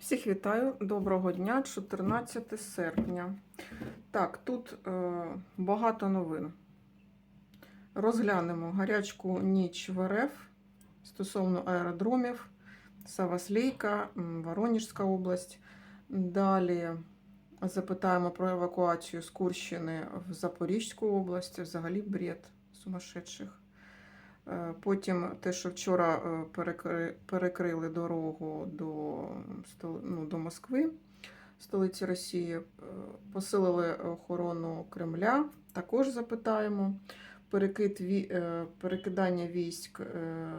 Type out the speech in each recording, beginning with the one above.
Всіх вітаю, доброго дня, 14 серпня. Так, тут е, багато новин. Розглянемо гарячку ніч в РФ стосовно аеродромів, Саваслійка, Воронежська область. Далі запитаємо про евакуацію з Курщини в Запорізьку область. Взагалі бред сумасшедших. Е, Потім те, що вчора е, перекри- перекрили дорогу до, ну, до Москви, столиці Росії, е, посилили охорону Кремля. Також запитаємо. Перекид, перекидання військ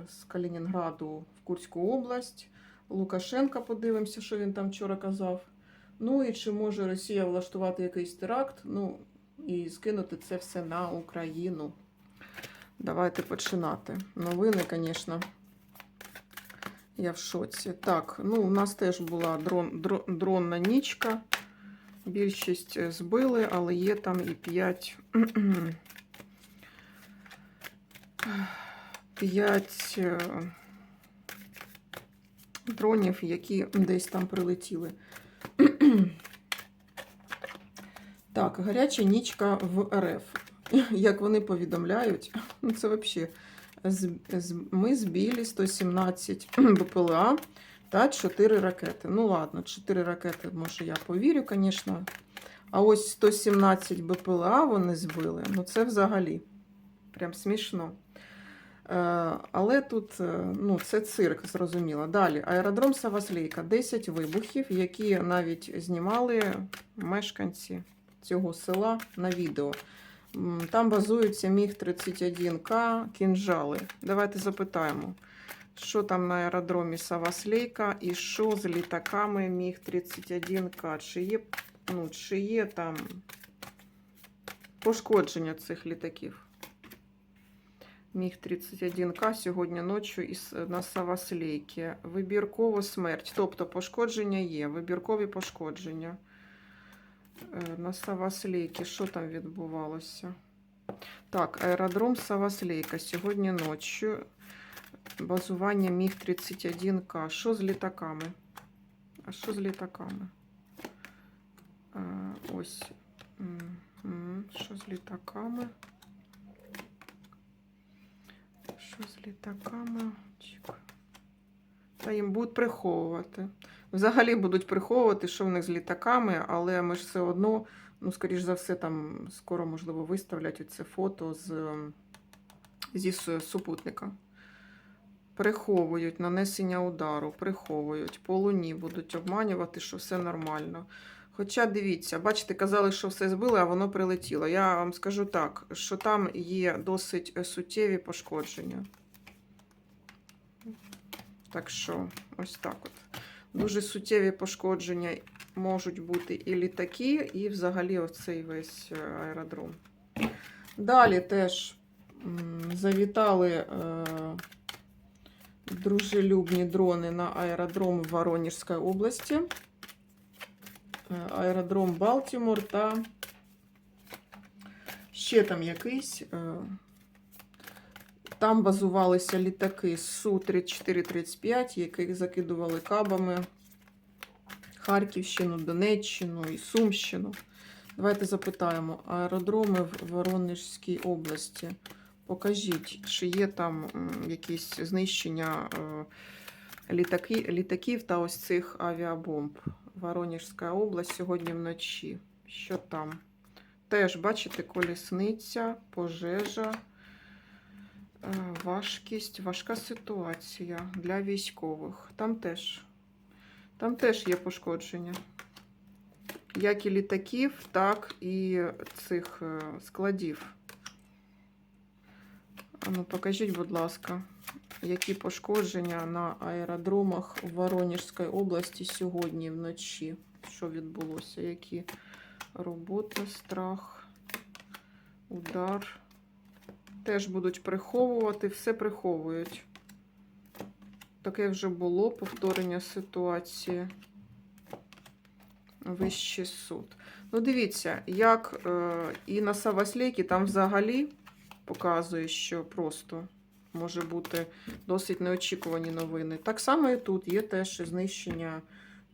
з Калінінграду в Курську область. Лукашенка подивимося, що він там вчора казав. Ну і чи може Росія влаштувати якийсь теракт, ну і скинути це все на Україну. Давайте починати. Новини, звісно. Я в шоці. Так, ну у нас теж була дрон, дро- дронна нічка. Більшість е, збили, але є там і 5. 5 е, дронів, які десь там прилетіли. Так, гаряча нічка в РФ. Як вони повідомляють, ну це взагалі. Ми збили 117 БПЛА та 4 ракети. Ну ладно, 4 ракети, може, я повірю, звісно. А ось 117 БПЛА вони збили. Ну це взагалі прям смішно. Е, Але тут е, ну, це цирк, зрозуміло. Далі, аеродром Саваслійка, 10 вибухів, які навіть знімали мешканці цього села на відео. Там базується Міг 31К кінжали. Давайте запитаємо, що там на аеродромі Саваслейка і що з літаками Міг 31К. Чи є, ну, чи є там пошкодження цих літаків? Міг 31К сьогодні ночі із, на Саваслейці. Вибірково смерть. Тобто пошкодження є, вибіркові пошкодження. Е, На Саваслейці, що там відбувалося? Так, аеродром Саваслейка. Сьогодні ночі. Базування Міг 31К. Що з літаками? А що з літаками? Е, Ось. Що з літаками? Що з літаками? Чек. Та їм будуть приховувати. Взагалі будуть приховувати, що в них з літаками, але ми ж все одно, ну, скоріш за все, там скоро, можливо, виставлять оце фото з, зі супутника. Приховують нанесення удару, приховують. По луні будуть обманювати, що все нормально. Хоча дивіться, бачите, казали, що все збили, а воно прилетіло. Я вам скажу так, що там є досить е, суттєві пошкодження. Так що, ось так от. Дуже суттєві пошкодження можуть бути і літаки, і взагалі оцей весь е, аеродром. Далі теж завітали е, дружелюбні дрони на аеродром в Воронежській області, е, аеродром Балтімор та ще там якийсь. Там базувалися літаки Су-34-35, яких закидували кабами Харківщину, Донеччину і Сумщину. Давайте запитаємо, аеродроми в Воронежській області. Покажіть, чи є там якісь знищення е, літаки, літаків та ось цих авіабомб. Воронежська область сьогодні вночі. Що там? Теж, бачите, колісниця, пожежа. Е, Важкість, важка ситуація для військових. Там теж, там теж є пошкодження. Як і літаків, так і цих е, складів. Ну, покажіть, будь ласка, які пошкодження на аеродромах Воронежської області сьогодні вночі. Що відбулося? Які робота, страх, удар теж будуть приховувати, все приховують. Таке вже було повторення ситуації. Вищий суд. Ну, дивіться, як е, і на Саваслейкі там взагалі показує, що просто може бути досить неочікувані новини. Так само і тут є теж знищення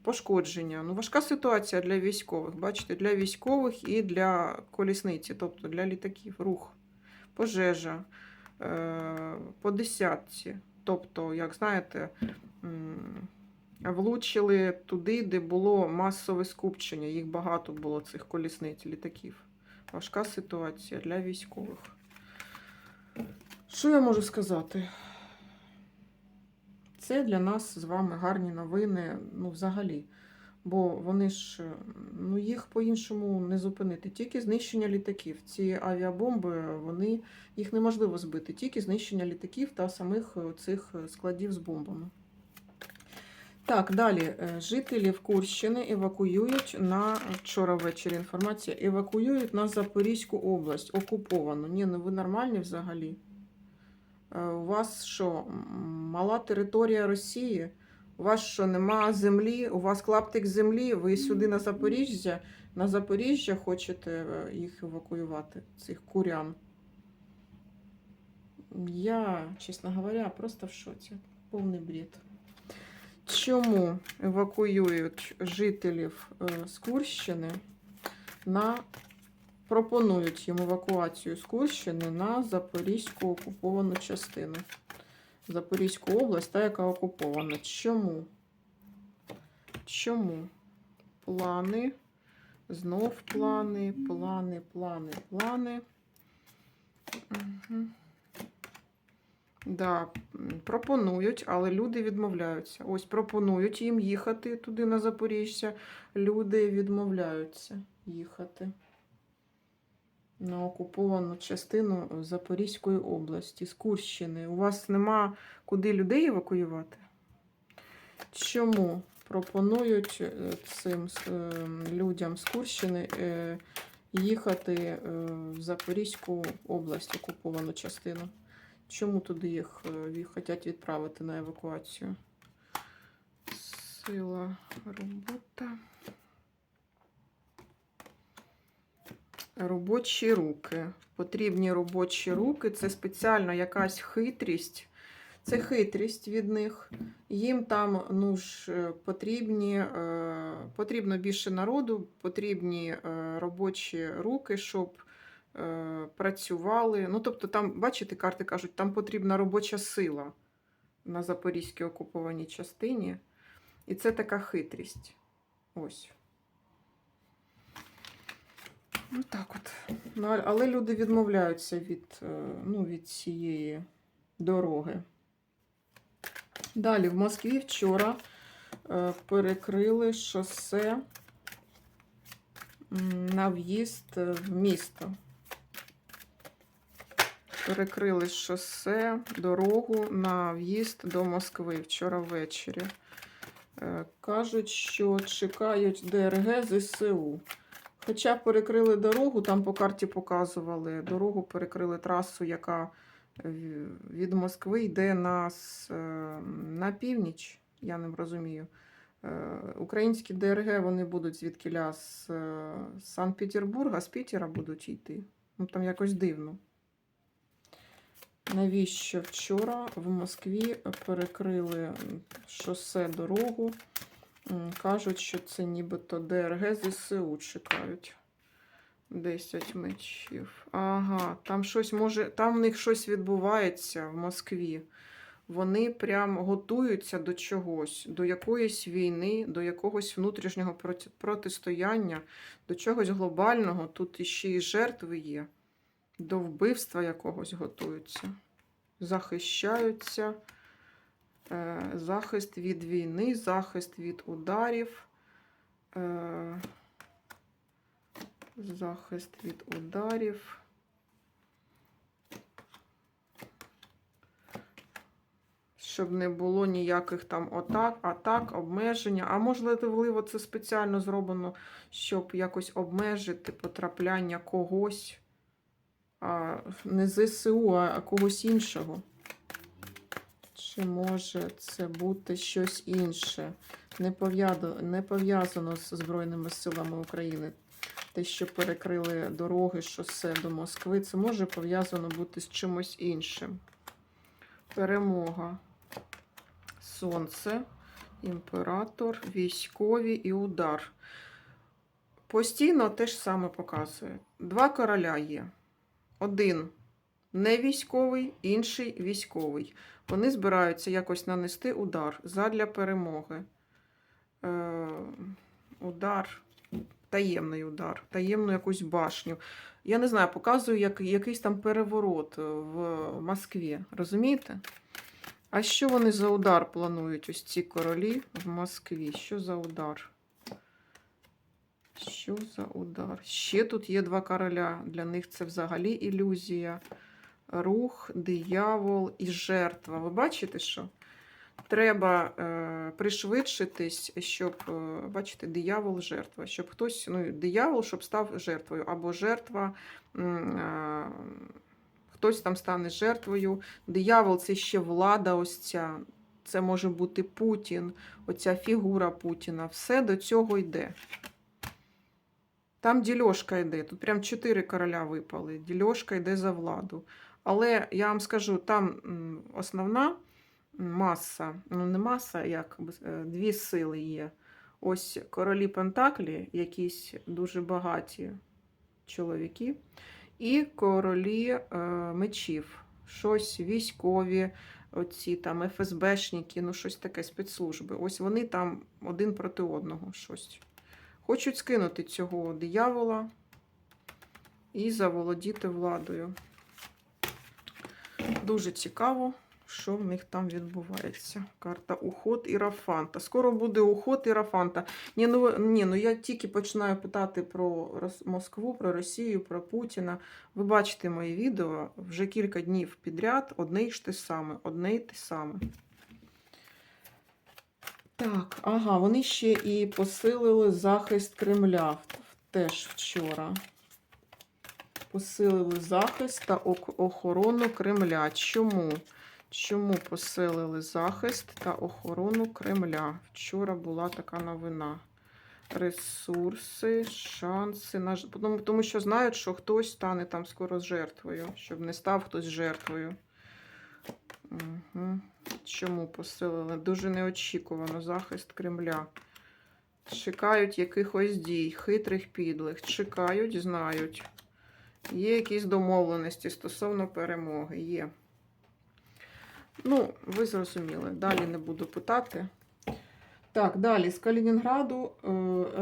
пошкодження. Ну, важка ситуація для військових. Бачите, для військових і для колісниці, тобто для літаків. Рух, пожежа е, по десятці. Тобто, як знаєте, влучили туди, де було масове скупчення. Їх багато було цих колісниць, літаків. Важка ситуація для військових. Що я можу сказати? Це для нас з вами гарні новини, ну, взагалі. Бо вони ж, е, ну, їх по-іншому не зупинити. Тільки знищення літаків. Ці авіабомби, вони, їх неможливо збити. Тільки знищення літаків та самих е, цих е, складів з бомбами. Так, далі. Жителів Курщини евакуюють на вчора ввечері інформація. Евакуюють на Запорізьку область, окуповану. Ні, ну ви нормальні взагалі. У вас що, мала територія Росії? У вас що, нема землі? У вас клаптик землі? Ви сюди на Запоріжжя, на Запоріжжя хочете е, їх евакуювати, цих курян? Я, чесно говоря, просто в шоці. Повний бред. Чому евакуюють жителів е, з Курщини на пропонують їм евакуацію з Курщини на Запорізьку окуповану частину. Запорізьку область, та яка окупована. Чому? Чому? Плани. Знов плани, плани, плани, плани. Угу. Да, пропонують, але люди відмовляються. Ось пропонують їм їхати туди на Запоріжжя. Люди відмовляються їхати на окуповану частину Запорізької області, з Курщини. У вас нема куди людей евакуювати? Чому пропонують е, цим е, людям з Курщини е, їхати е, в Запорізьку область, окуповану частину? Чому туди їх е, хочуть відправити на евакуацію? Сила робота. Робочі руки. Потрібні робочі руки. Це спеціально якась хитрість. Це хитрість від них. Їм там ну ж, е, потрібні, е, потрібно більше народу, потрібні е, робочі руки, щоб працювали. Ну, тобто, там, бачите, карти кажуть, там потрібна робоча сила на Запорізькій окупованій частині. І це така хитрість. Ось. Ну так от. Але люди відмовляються від, е, ну, від цієї дороги. Далі в Москві вчора е, перекрили шосе на в'їзд в місто. Перекрили шосе, дорогу на в'їзд до Москви вчора ввечері. Е, Кажуть, що чекають ДРГ ЗСУ. Хоча перекрили дорогу, там по карті показували дорогу, перекрили трасу, яка е, від Москви йде на, е, на північ. Я не розумію. Е, Українські ДРГ вони будуть звідкіля з Санкт-Петербурга, з Пітера будуть йти. Ну там якось дивно. Навіщо вчора в Москві перекрили шосе дорогу? Кажуть, що це нібито ДРГ ЗСУ чекають. 10 мечів. Ага, там щось може, там в них щось відбувається в Москві. Вони прям готуються до чогось, до якоїсь війни, до якогось внутрішнього протистояння, до чогось глобального. Тут іще і жертви є, до вбивства якогось готуються, захищаються. Е, захист від війни, захист від ударів, е, захист від ударів. Щоб не було ніяких там атак, атак, обмеження. А можливо, це спеціально зроблено, щоб якось обмежити потрапляння когось, а не ЗСУ, а когось іншого. Чи може це бути щось інше, не пов'язано, з Збройними силами України? Те, що перекрили дороги, шосе до Москви, це може пов'язано бути з чимось іншим. Перемога. Сонце. імператор, військові і удар. Постійно те ж саме показує. Два короля є. Один не військовий, інший військовий. Вони збираються якось нанести удар задля перемоги. Е, удар, таємний удар, таємну якусь башню. Я не знаю, показую як, якийсь там переворот в Москві. Розумієте? А що вони за удар планують, ось ці королі в Москві? Що за удар? Що за удар? Ще тут є два короля. Для них це взагалі ілюзія. Рух, диявол і жертва. Ви бачите, що? Треба е, пришвидшитись, щоб, е, бачите, диявол жертва. Щоб хтось, ну, диявол, щоб став жертвою, або жертва, е, хтось там стане жертвою. Диявол це ще влада, ось ця. Це може бути Путін, оця фігура Путіна. Все до цього йде. Там дільошка йде. Тут прям чотири короля випали. Дільошка йде за владу. Але я вам скажу, там основна маса, ну не маса, як е, дві сили є. Ось королі Пентаклі, якісь дуже багаті чоловіки, і королі е, мечів, щось військові, оці там ФСБшники, ну щось таке спецслужби. Ось вони там один проти одного щось. Хочуть скинути цього диявола і заволодіти владою. Дуже цікаво, що в них там відбувається. Карта Уход і Рафанта. Скоро буде уход і Рафанта. Ні, ну, ні, ну я тільки починаю питати про Москву, про Росію, про Путіна. Ви бачите мої відео вже кілька днів підряд, одне й ж те саме, одне й те саме. Так, ага, вони ще і посилили захист Кремля теж вчора. Посилили захист та охорону Кремля. Чому? Чому посилили захист та охорону Кремля? Вчора була така новина. Ресурси, шанси. на Тому, що знають, що хтось стане там скоро жертвою, щоб не став хтось жертвою. Угу. Чому посилили? Дуже неочікувано захист Кремля. Чекають якихось дій, хитрих підлих. Чекають, знають. Є якісь домовленості стосовно перемоги. Є. Ну, ви зрозуміли. Далі не буду питати. Так, далі. З Калінінграду е,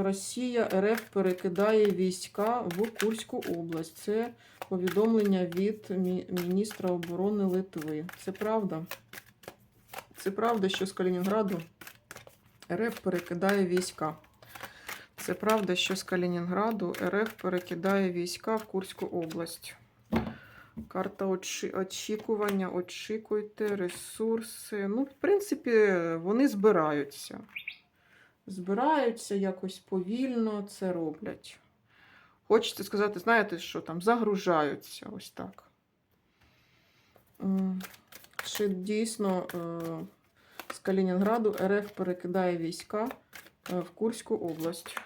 Росія РФ перекидає війська в Курську область. Це повідомлення від міністра оборони Литви. Це правда? Це правда, що з Калінінграду РФ перекидає війська. Це правда, що з Калінінграду РФ перекидає війська в Курську область. Карта очі- очікування, очікуйте, ресурси. Ну, в принципі, вони збираються. Збираються якось повільно це роблять. Хочеться сказати, знаєте, що там загружаються ось так. Чи дійсно е, з Калінінграду РФ перекидає війська в Курську область?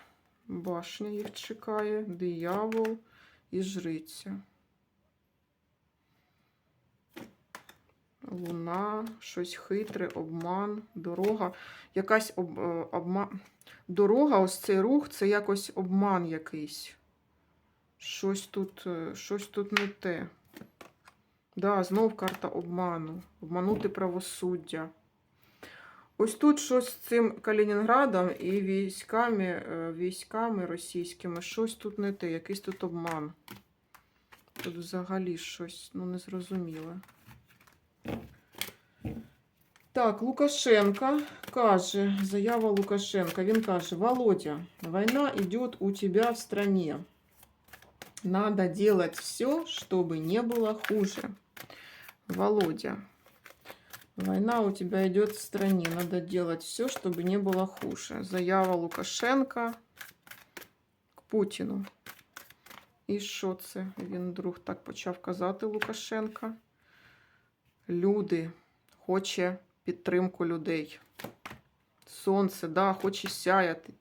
Башня їх чекає, диявол і жриця. Луна, щось хитре, обман, дорога. Якась об, е, обман. Дорога, ось цей рух, це якось обман якийсь. Щось тут, е, щось тут не те. Да, знов карта обману. Обманути правосуддя. Ось тут щось з цим Калінінградом і військами, е, військами російськими, щось тут не те, якийсь тут обман. Тут взагалі щось ну, незрозуміле. Так, Лукашенко каже, заява Лукашенка. Він каже: Володя, война идет у тебя в стране. Надо делать все, чтобы не было хуже. Володя, война у тебя идет в стране. Надо делать все, чтобы не было хуже. Заява Лукашенка к Путіну. І що це? Він вдруг так почав казати Лукашенка. Люди хоче підтримку людей. Сонце, да, хоче сяяти.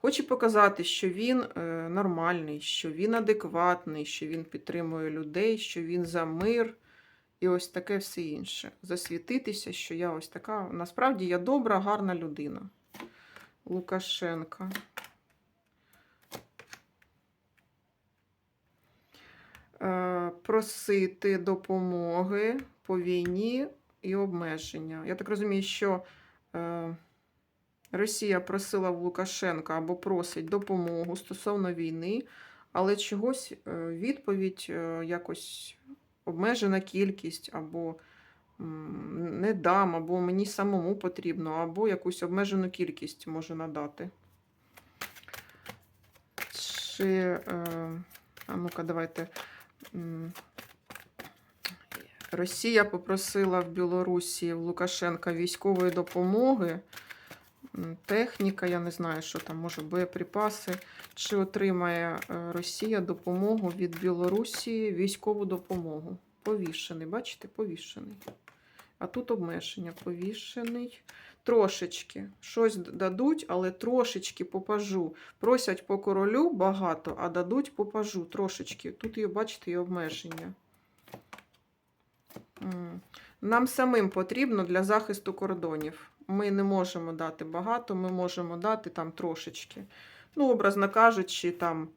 Хоче показати, що він е, нормальний, що він адекватний, що він підтримує людей, що він за мир і ось таке все інше. Засвітитися, що я ось така. Насправді я добра, гарна людина. Лукашенка. Е, Просити допомоги по війні і обмеження. Я так розумію, що е, Росія просила в Лукашенка або просить допомогу стосовно війни, але чогось е, відповідь якось обмежена кількість, або не дам, або мені самому потрібно, або якусь обмежену кількість можу надати. Чи, е, а ну-ка, давайте. Росія попросила в Білорусі в Лукашенка військової допомоги. Техніка, я не знаю, що там, може, боєприпаси. Чи отримає е, Росія допомогу від Білорусі військову допомогу? Повішений, бачите, повішений. А тут обмеження. Повішений. Трошечки. Щось дадуть, але трошечки попажу. Просять по королю багато, а дадуть попажу трошечки. Тут є, бачите, є обмеження. Нам самим потрібно для захисту кордонів. Ми не можемо дати багато, ми можемо дати там трошечки. Ну, образно кажучи, там,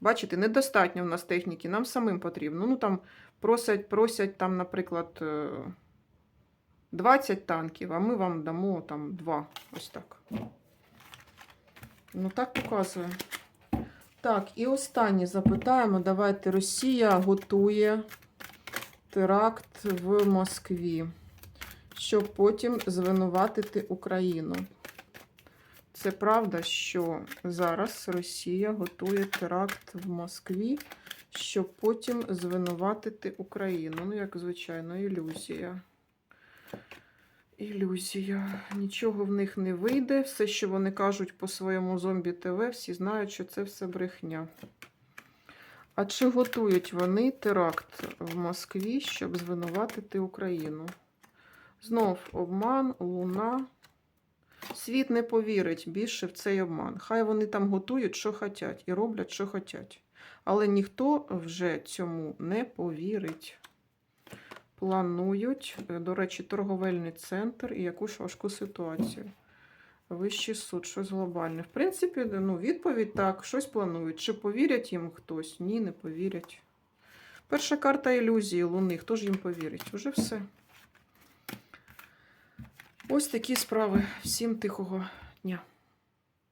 бачите, недостатньо в нас техніки, нам самим потрібно. Ну, там просять, просять там, наприклад, е, 20 танків, а ми вам дамо там 2. Ось так. Ну, так показує. Так, і останнє запитаємо. Давайте Росія готує теракт в Москві, щоб потім звинуватити Україну. Це правда, що зараз Росія готує теракт в Москві, щоб потім звинуватити Україну. Ну, як звичайно, ілюзія. Ілюзія. Нічого в них не вийде. Все, що вони кажуть по своєму зомбі ТВ, всі знають, що це все брехня. А чи готують вони теракт в Москві, щоб звинуватити Україну? Знов обман, луна. Світ не повірить більше в цей обман. Хай вони там готують, що хочуть, і роблять, що хочуть. Але ніхто вже цьому не повірить. Планують, е, до речі, торговельний центр і якусь важку ситуацію. Вищий суд, щось глобальне. В принципі, ну, відповідь так, щось планують. Чи повірять їм хтось? Ні, не повірять. Перша карта ілюзії Луни. Хто ж їм повірить? Уже все. Ось такі справи. Всім тихого дня.